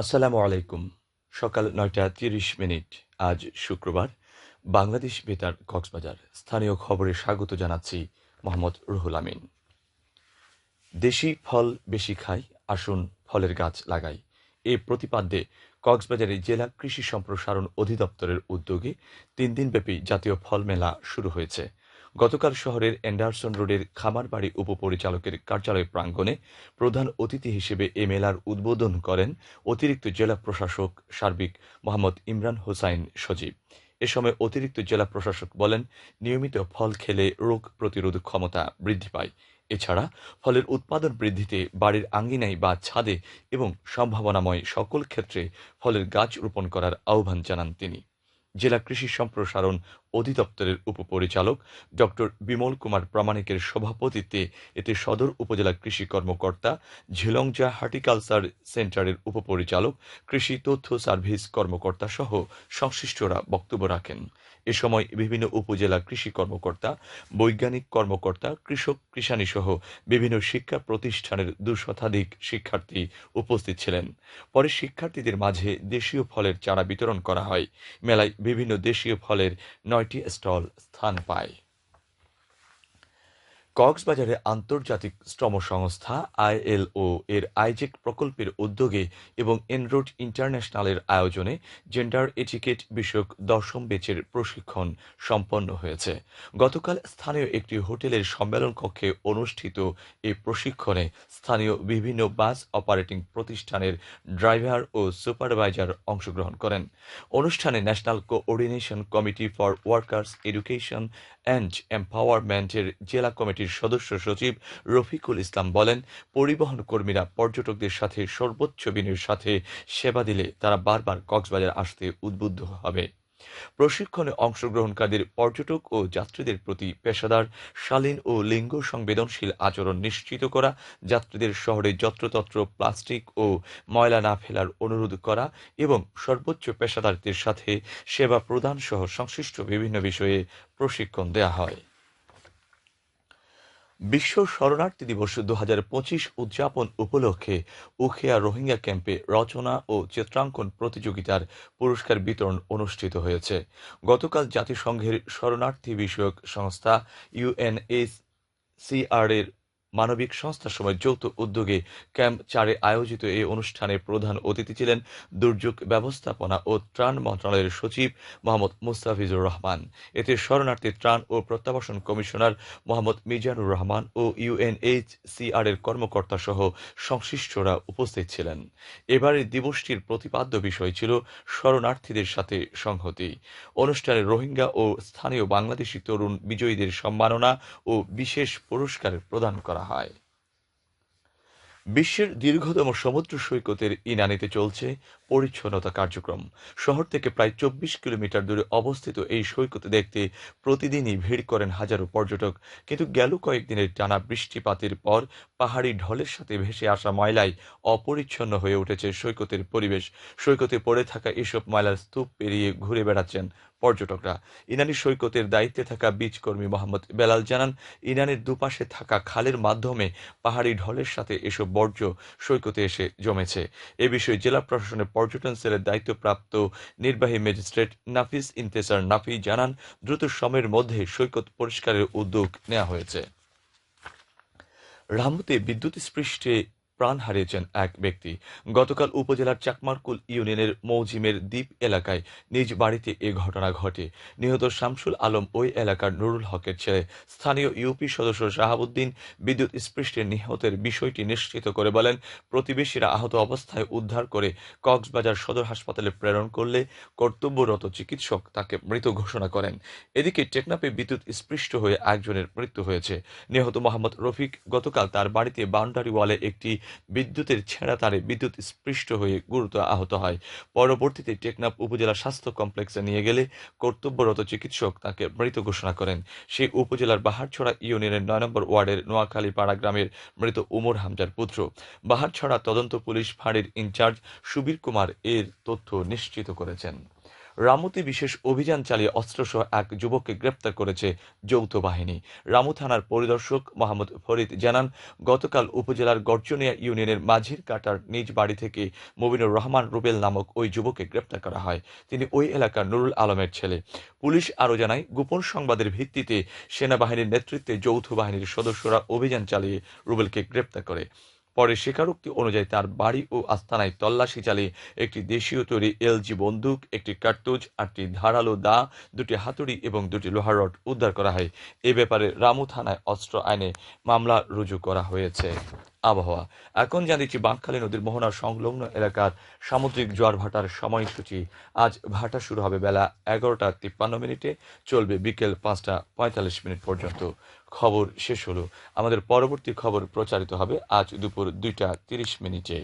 আসসালামু আলাইকুম। সকাল নয়টা তিরিশ মিনিট, আজ শুক্রবার। বাংলাদেশ বেতার কক্সবাজার, স্থানীয় খবরে স্বাগত জানাচ্ছি মোহাম্মদ রুহুল আমিন। দেশি ফল বেশি খাই, আসুন ফলের গাছ লাগাই। এ প্রতিপাদ্যে কক্সবাজারে জেলা কৃষি সম্প্রসারণ অধিদপ্তরের উদ্যোগে তিন দিনব্যাপী জাতীয় ফল মেলা শুরু হয়েছে। গতকাল শহরের অ্যান্ডারসন রোডের খামারবাড়ি উপপরিচালকের কার্যালয় প্রাঙ্গণে প্রধান অতিথি হিসেবে এ মেলার উদ্বোধন করেন অতিরিক্ত জেলা প্রশাসক সার্বিক মোহাম্মদ ইমরান হোসাইন সজীব। এ সময় অতিরিক্ত জেলা প্রশাসক বলেন, নিয়মিত ফল খেলে রোগ প্রতিরোধ ক্ষমতা বৃদ্ধি পায়। এছাড়া ফলের উৎপাদন বৃদ্ধিতে বাড়ির আঙ্গিনায় বা ছাদে এবং সম্ভাবনাময় সকল ক্ষেত্রে ফলের গাছ রোপণ করার আহ্বান জানান তিনি। জেলা কৃষি সম্প্রসারণ অধিদপ্তরের উপপরিচালক ডক্টর বিমল কুমার প্রামাণিকের সভাপতিত্বে এতে সদর উপজেলা কৃষি কর্মকর্তা ঝিলংজা হার্টিকালচার সেন্টারের উপপরিচালক, কৃষি তথ্য সার্ভিস কর্মকর্তা সহ সংশ্লিষ্টরা বক্তব্য রাখেন। এ সময় বিভিন্ন উপজেলা কৃষি কর্মকর্তা, বৈজ্ঞানিক কর্মকর্তা, কৃষক কৃষানী সহ বিভিন্ন শিক্ষা প্রতিষ্ঠানের দুশতাধিক শিক্ষার্থী উপস্থিত ছিলেন। পরে শিক্ষার্থীদের মাঝে দেশীয় ফলের চারা বিতরণ করা হয়। মেলায় বিভিন্ন দেশীয় ফলের নয়টি স্টল স্থান পায় কক্সবাজারে আন্তর্জাতিক শ্রম সংস্থা আইএলও এর আইজেক প্রকল্পের উদ্যোগে এবং এনরোড ইন্টারন্যাশনালের আয়োজনে জেন্ডার এটিকেট বিষয়ক দশম বেচের প্রশিক্ষণ সম্পন্ন হয়েছে। গতকাল স্থানীয় একটি হোটেলের সম্মেলন কক্ষে অনুষ্ঠিত এই প্রশিক্ষণে স্থানীয় বিভিন্ন বাস অপারেটিং প্রতিষ্ঠানের ড্রাইভার ও সুপারভাইজার অংশগ্রহণ করেন। অনুষ্ঠানে national coordination committee for workers education and এম্পাওয়ারমেন্টের জেলা কমিটির সদস্য সচিব রফিকুল ইসলাম বলেন, পরিবহন কর্মীরা পর্যটকদের সাথে সর্বোচ্চ বিনয়ের সাথে সেবা দিলে তারা বারবার কক্সবাজার আসতে উদ্বুদ্ধ হবে। প্রশিক্ষণে অংশগ্রহণকারীদের পর্যটক ও যাত্রীদের প্রতি পেশাদার, শালীন ও লিঙ্গ সংবেদনশীল আচরণ নিশ্চিত করা, যাত্রীদের শহরে যত্রতত্র প্লাস্টিক ও ময়লা না ফেলার অনুরোধ করা এবং সর্বোচ্চ পেশাদারদের সাথে সেবা প্রদান সহ সংশ্লিষ্ট বিভিন্ন বিষয়ে প্রশিক্ষণ দেওয়া হয়। বিশ্ব শরণার্থী দিবস দু হাজার পঁচিশ উদযাপন উপলক্ষে উখিয়া রোহিঙ্গা ক্যাম্পে রচনা ও চিত্রাঙ্কন প্রতিযোগিতার পুরস্কার বিতরণ অনুষ্ঠিত হয়েছে। গতকাল জাতিসংঘের শরণার্থী বিষয়ক সংস্থা ইউএনএস সিআর এর মানবিক সংস্থার সময় যৌথ উদ্যোগে ক্যাম্প চারে আয়োজিত এই অনুষ্ঠানে প্রধান অতিথি ছিলেন দুর্যোগ ব্যবস্থাপনা ও ত্রাণ মন্ত্রণালয়ের সচিব মোহাম্মদ মুস্তাফিজুর রহমান। এতে শরণার্থী ত্রাণ ও প্রত্যাবাসন কমিশনার মোহাম্মদ মিজানুর রহমান ও ইউএনএইচসিআর এর কর্মকর্তা সহ সংশ্লিষ্টরা উপস্থিত ছিলেন। এবারের দিবসটির প্রতিপাদ্য বিষয় ছিল শরণার্থীদের সাথে সংহতি। অনুষ্ঠানে রোহিঙ্গা ও স্থানীয় বাংলাদেশি তরুণ বিজয়ীদের সম্মাননা ও বিশেষ পুরস্কার প্রদান করা হয়। বিশ্বের দীর্ঘতম সমুদ্র সৈকতের ইনানিতে চলছে পরিচ্ছন্নতা কার্যক্রম। শহর থেকে প্রায় চব্বিশ কিলোমিটার দূরে অবস্থিত এই সৈকতে দেখতে প্রতিদিনই ভিড় করেন হাজারো পর্যটক। কিন্তু গেল কয়েকদিনের টানা বৃষ্টিপাতের পর পাহাড়ি ঢলের সাথে ভেসে আসা ময়লায় অপরিচ্ছন্ন হয়ে উঠেছে সৈকতের পরিবেশ। সৈকতে পড়ে থাকা এসব ময়লার স্তূপ পেরিয়ে ঘুরে বেড়াচ্ছেন পর্যটকরা। ইনানি সৈকতের দায়িত্বে থাকা বীজকর্মী মোহাম্মদ বেলাল জানান, ইনানের দুপাশে থাকা খালের মাধ্যমে পাহাড়ি ঢলের সাথে এসব বর্জ্য সৈকতে এসে জমেছে। এ বিষয়ে জেলা প্রশাসনের পর্যটন সেলের দায়িত্বপ্রাপ্ত নির্বাহী ম্যাজিস্ট্রেট নাফিস ইন্তেসার নাফি জানান, দ্রুত সময়ের মধ্যে সৈকত পরিষ্কারের উদ্যোগ নেওয়া হয়েছে। রামুতে বিদ্যুৎ স্পৃষ্টে প্রাণ হারিয়েছেন এক ব্যক্তি। গতকাল উপজেলার চাকমারকুল ইউনিয়নের মৌজিমের দ্বীপ এলাকায় নিজ বাড়িতে এ ঘটনা ঘটে। নিহত শামসুল আলম ওই এলাকার নুরুল হকের ছেলে। স্থানীয় ইউপি সদস্য শাহাবুদ্দিন বিদ্যুৎ স্পৃষ্টে নিহতের বিষয়টি নিশ্চিত করে বলেন, প্রতিবেশীরা আহত অবস্থায় উদ্ধার করে কক্সবাজার সদর হাসপাতালে প্রেরণ করলে কর্তব্যরত চিকিৎসক তাকে মৃত ঘোষণা করেন। এদিকে টেকনাপে বিদ্যুৎ স্পৃষ্ট হয়ে একজনের মৃত্যু হয়েছে। নিহত মোহাম্মদ রফিক গতকাল তার বাড়িতে বাউন্ডারি ওয়ালে একটি বিদ্যুতের ছেঁড়া তারে বিদ্যুৎ স্পৃষ্ট হয়ে গুরুতর আহত হয়। পরবর্তীতে টেকনাফ উপজেলা স্বাস্থ্য কমপ্লেক্সে নিয়ে গেলে কর্তব্যরত চিকিৎসক তাকে মৃত ঘোষণা করেন। সেই উপজেলার বাহারছড়া ইউনিয়নের নয় নম্বর ওয়ার্ডের নোয়াখালী পাড়া গ্রামের মৃত উমর হামজার পুত্র। বাহারছড়া তদন্ত পুলিশ ফাঁড়ির ইনচার্জ সুবীর কুমার এর তথ্য নিশ্চিত করেছেন। রামুতে বিশেষ অভিযান চালিয়ে অস্ত্রসহ এক যুবককে গ্রেপ্তার করেছে যৌথ বাহিনী। রামু থানার পরিদর্শক মোহাম্মদ ফরিদ জানান, গতকাল উপজেলার গর্জনিয়া ইউনিয়নের মাঝির কাটার নিজ বাড়ি থেকে মবিনুর রহমান রুবেল নামক ওই যুবককে গ্রেপ্তার করা হয়। তিনি ওই এলাকার নুরুল আলমের ছেলে। পুলিশ আরও জানায়, গোপন সংবাদের ভিত্তিতে সেনাবাহিনীর নেতৃত্বে যৌথ বাহিনীর সদস্যরা অভিযান চালিয়ে রুবেলকে গ্রেপ্তার করে। পরে স্বীকারোক্তি অনুযায়ী তার বাড়ি ও আস্তানায় তল্লাশি চালিয়ে একটি দেশীয় তৈরি এলজি বন্দুক, একটি কার্তুজ, আটটি ধারালো দা, দুটি হাতুড়ি এবং দুটি লোহার রড উদ্ধার করা হয়। এ ব্যাপারে রামু থানায় অস্ত্র আইনে মামলা রুজু করা হয়েছে। আবহাওয়া। এখন জানিয়েছি, বাঁকখালী নদীর মোহনার সংলগ্ন এলাকার সামুদ্রিক জোয়ার ভাটার সময়সূচি। আজ ভাটা শুরু হবে বেলা এগারোটা তিপ্পান্ন মিনিটে, চলবে বিকেল পাঁচটা পঁয়তাল্লিশ মিনিট পর্যন্ত। খবর শেষ হলো। আমাদের পরবর্তী খবর প্রচারিত হবে আজ দুপুর দুইটা তিরিশ মিনিটে।